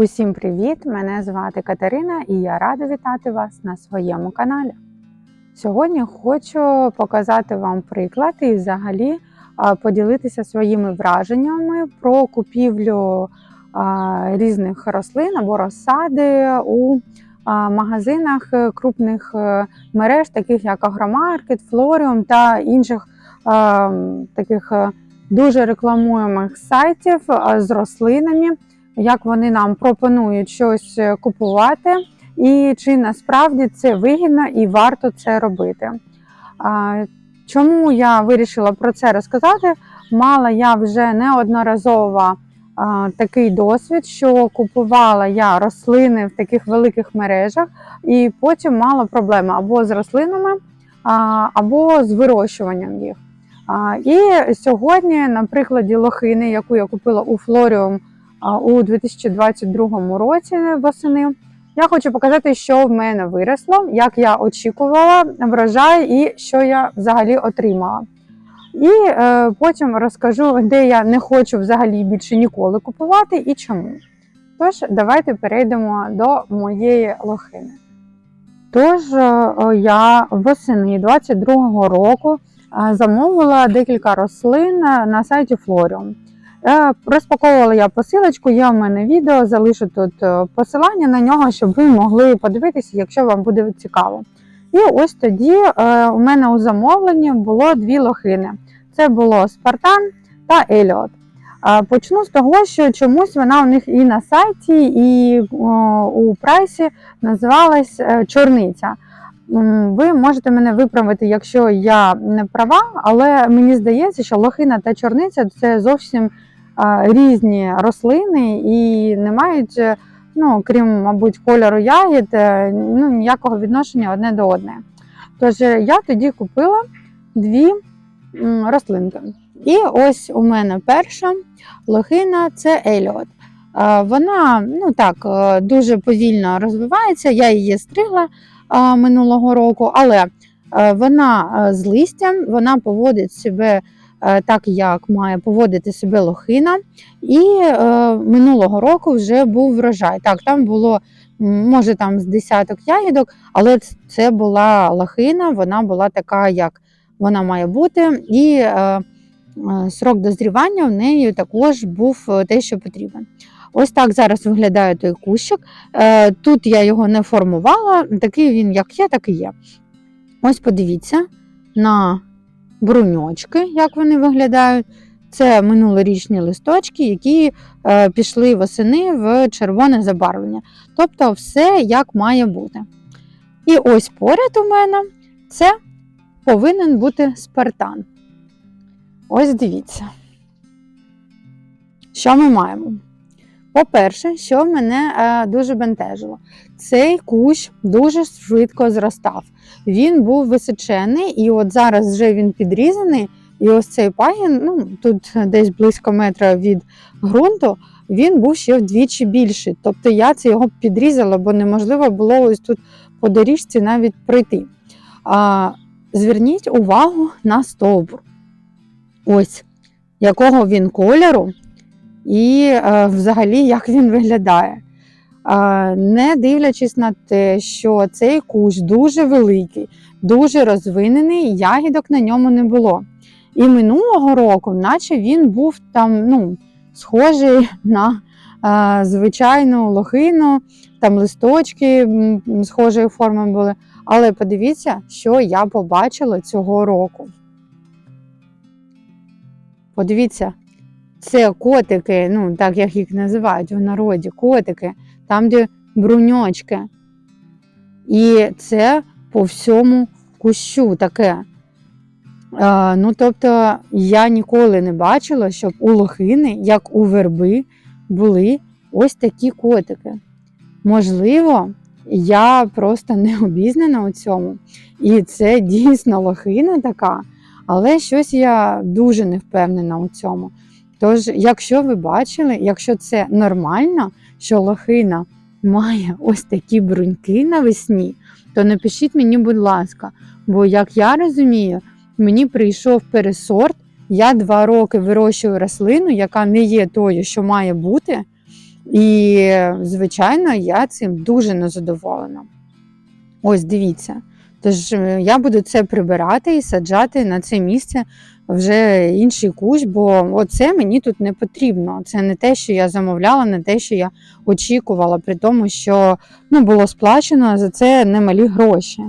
Усім привіт! Мене звати Катерина і я рада вітати вас на своєму каналі. Сьогодні хочу показати вам приклад і взагалі поділитися своїми враженнями про купівлю різних рослин або розсади у магазинах е, крупних е, мереж, таких як Агромаркет, Флоріум та інших таких е, дуже рекламуємих сайтів з рослинами як вони нам пропонують щось е, купувати, і чи насправді це вигідно і варто це робити. Чому я вирішила про це розказати? Мала я вже неодноразово такий досвід, що купувала я рослини в таких великих мережах, і потім мала проблеми або з рослинами, або з вирощуванням їх. І сьогодні, на прикладі лохини, яку я купила у Флоріум у 2022 році восени. Я хочу показати, що в мене виросло, як я очікувала врожай і що я взагалі отримала. І е, потім розкажу, де я не хочу взагалі більше ніколи купувати і чому. Тож, давайте перейдемо до моєї лохини. Тож, е, я восени 2022 року е, замовила декілька рослин на сайті Florium. Е, Розпаковувала я посилочку, є в мене відео, залишу тут е, посилання на нього, щоб ви могли подивитися, якщо вам буде цікаво. І ось тоді е, у мене у замовленні було дві лохини: це було Спартан та Еліот. Почну з того, що чомусь вона у них і на сайті, і у прайсі називалась чорниця. Ви можете мене виправити, якщо я не права, але мені здається, що лохина та чорниця це зовсім різні рослини і не мають, е, ну, крім, мабуть, кольору ягід, е, ну, ніякого відношення одне до одне. Тож е, я тоді купила дві рослинки. І ось у мене перша лохина це Еліот. Вона ну так дуже повільно розвивається. Я її стригла минулого року, але вона з листям, вона поводить себе так, як має поводити себе лохина. І е, минулого року вже був врожай. Так, там було може там з десяток ягідок, але це була лохина, вона була така, як вона має бути. І е, е, срок дозрівання в неї також був е, те, що потрібен. Ось так зараз виглядає той кущик. Е, Тут я його не формувала, такий він, як є, так і є. Ось подивіться на бруньочки, як вони виглядають. Це минулорічні листочки, які е, пішли восени в червоне забарвлення. Тобто все як має бути. І ось поряд у мене це повинен бути спартан. Ось дивіться. Що ми маємо? По-перше, що мене е, дуже бентежило, цей кущ дуже швидко зростав. Він був височений, і от зараз вже він підрізаний. І ось цей пагін, ну тут десь близько метра від ґрунту, він був ще вдвічі більший. Тобто я це його підрізала, бо неможливо було ось тут по доріжці навіть пройти. А, Зверніть увагу на стовбур. Ось якого він кольору, і е, взагалі як він виглядає. Е, не дивлячись на те, що цей кущ дуже великий, дуже розвинений, ягідок на ньому не було. І минулого року, наче він був там ну, схожий на е, звичайну лохину, там листочки схожої форми були. Але подивіться, що я побачила цього року. Подивіться, це котики, ну так як їх називають в народі, котики, там, де бруньочки. І це по всьому кущу таке. Е, ну, тобто, я ніколи не бачила, щоб у лохини, як у верби, були ось такі котики. Можливо, я просто не обізнана у цьому. І це дійсно лохина така, але щось я дуже не впевнена у цьому. Тож, якщо ви бачили, якщо це нормально, що лохина має ось такі бруньки навесні, то напишіть мені, будь ласка, бо як я розумію, мені прийшов пересорт, я два роки вирощую рослину, яка не є тою, що має бути. І, звичайно, я цим дуже незадоволена. Ось дивіться. Тож е, я буду це прибирати і саджати на це місце вже інший кущ, бо оце мені тут не потрібно. Це не те, що я замовляла, не те, що я очікувала, при тому, що ну, було сплачено за це немалі гроші.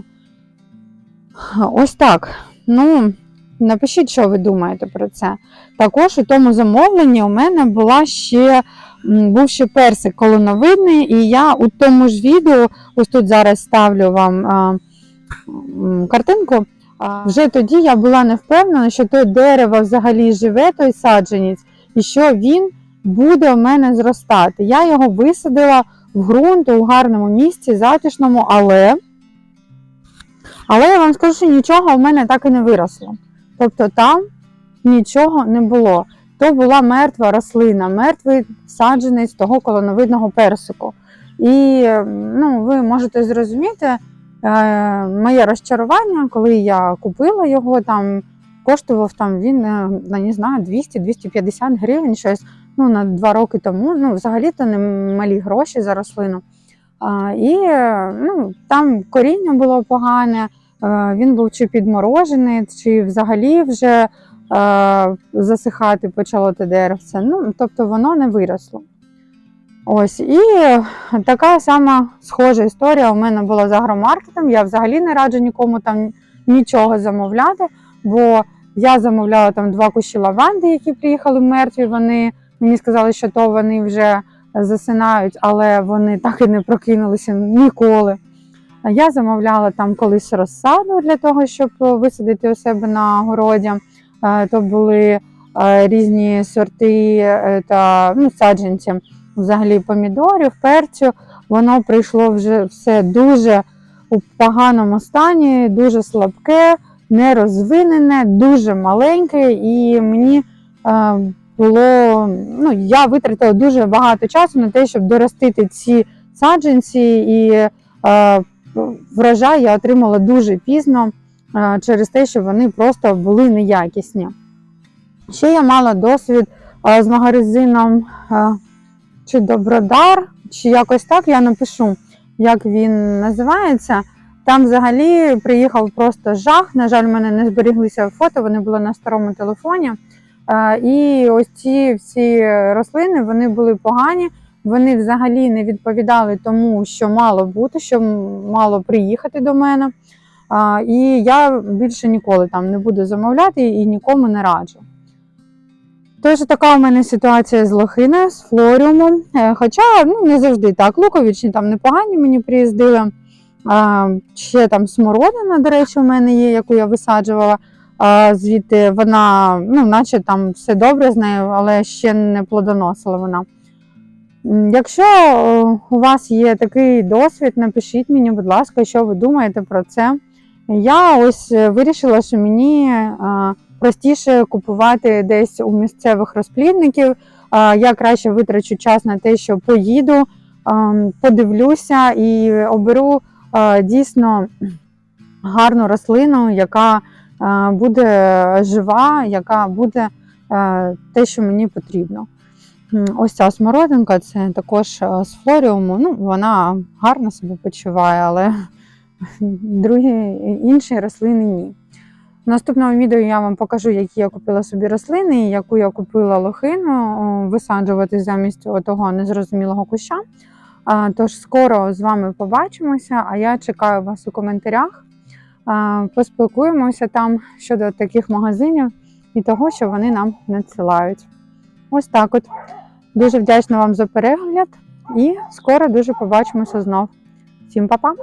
Ось так. Ну, напишіть, що ви думаєте про це. Також у тому замовленні у мене була ще, був ще персик колоновидний, і я у тому ж відео, ось тут зараз ставлю вам а, картинку. Вже тоді я була не впевнена, що той дерево взагалі живе, той саджанець, і що він буде у мене зростати. Я його висадила в ґрунт у гарному місці, затишному, але, але я вам скажу, що нічого в мене так і не виросло. Тобто там нічого не було. То була мертва рослина, мертвий саджанець того колоновидного персику. І ну, ви можете зрозуміти моє розчарування, коли я купила його, там коштував там він е, не знаю, 200-250 гривень щось ну, на два роки тому. Ну, взагалі-то не малі гроші за рослину. А, і е, ну, там коріння було погане, е, він був чи підморожений, чи взагалі вже е, засихати почало те деревце. Ну, тобто воно не виросло. Ось, і така сама схожа історія у мене була з агромаркетом. Я взагалі не раджу нікому там нічого замовляти, бо я замовляла там два кущі лаванди, які приїхали мертві. Вони мені сказали, що то вони вже засинають, але вони так і не прокинулися ніколи. Я замовляла там колись розсаду для того, щоб висадити у себе на городі. Е, То були е, різні сорти е, та ну, саджанці взагалі помідорів, перцю. Воно прийшло вже все дуже у поганому стані, дуже слабке, нерозвинене, дуже маленьке, і мені е, було, ну, я витратила дуже багато часу на те, щоб доростити ці саджанці, і е, врожай я отримала дуже пізно е, через те, що вони просто були неякісні. Ще я мала досвід з магазином чи Добродар, чи якось так я напишу, як він називається. Там взагалі приїхав просто жах. На жаль, в мене не зберіглися фото, вони були на старому телефоні. Е, І ось ці всі рослини вони були погані. Вони взагалі не відповідали тому, що мало бути, що мало приїхати до мене. І я більше ніколи там не буду замовляти і нікому не раджу. Тож така у мене ситуація з лохиною, з флоріумом. Е, Хоча ну, не завжди так. Луковичні там непогані мені приїздили. А, Ще там смородина, до речі, у мене є, яку я висаджувала. А, Звідти вона, ну, наче там все добре з нею, але ще не плодоносила вона. Якщо е, у вас є такий досвід, напишіть мені, будь ласка, що ви думаєте про це. Я ось е, вирішила, що мені е, простіше купувати десь у місцевих розплідників. Я краще витрачу час на те, що поїду, подивлюся і оберу дійсно гарну рослину, яка буде жива, яка буде те, що мені потрібно. Ось ця смородинка, це також з флоріуму. Ну, вона гарно себе почуває, але другі інші рослини ні. В наступному відео я вам покажу, які я купила собі рослини, і яку я купила лохину висаджувати замість того незрозумілого куща. Тож скоро з вами побачимося, а я чекаю вас у коментарях. Поспілкуємося там щодо таких магазинів і того, що вони нам надсилають. Ось так от. Дуже вдячна вам за перегляд і скоро дуже побачимося знов. Всім па-па!